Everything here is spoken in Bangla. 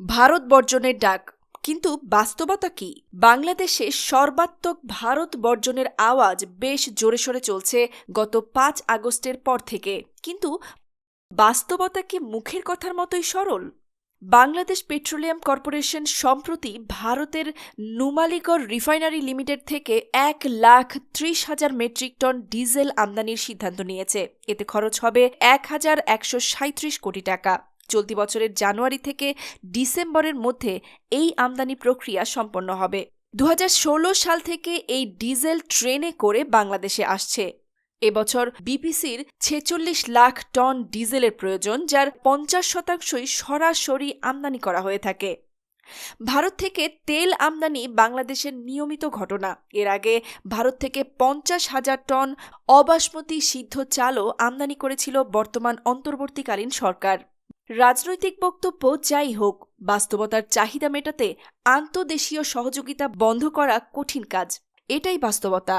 ভারত বর্জনের ডাক। কিন্তু বাস্তবতা কি? বাংলাদেশে সর্বাত্মক ভারত বর্জনের আওয়াজ বেশ জোরে সোরে চলছে গত পাঁচ আগস্টের পর থেকে। কিন্তু বাস্তবতা কি মুখের কথার মতোই সরল? বাংলাদেশ পেট্রোলিয়াম কর্পোরেশন সম্প্রতি ভারতের নুমালিগড় রিফাইনারি লিমিটেড থেকে এক লাখ ত্রিশ হাজার মেট্রিক টন ডিজেল আমদানির সিদ্ধান্ত নিয়েছে। এতে খরচ হবে এক হাজার একশো কোটি টাকা। চলতি বছরের জানুয়ারি থেকে ডিসেম্বরের মধ্যে এই আমদানি প্রক্রিয়া সম্পন্ন হবে। দু হাজার ষোলো সাল থেকে এই ডিজেল ট্রেনে করে বাংলাদেশে আসছে। এবছর বিপিসির ছেচল্লিশ লাখ টন ডিজেলের প্রয়োজন, যার পঞ্চাশ শতাংশই সরাসরি আমদানি করা হয়ে থাকে। ভারত থেকে তেল আমদানি বাংলাদেশের নিয়মিত ঘটনা। এর আগে ভারত থেকে পঞ্চাশ হাজার টন অবাসমতি সিদ্ধ চালও আমদানি করেছিল বর্তমান অন্তর্বর্তীকালীন সরকার। রাজনৈতিক বক্তব্য যাই হোক, বাস্তবতার চাহিদা মেটাতে আন্তদেশীয় সহযোগিতা বন্ধ করা কঠিন কাজ। এটাই বাস্তবতা।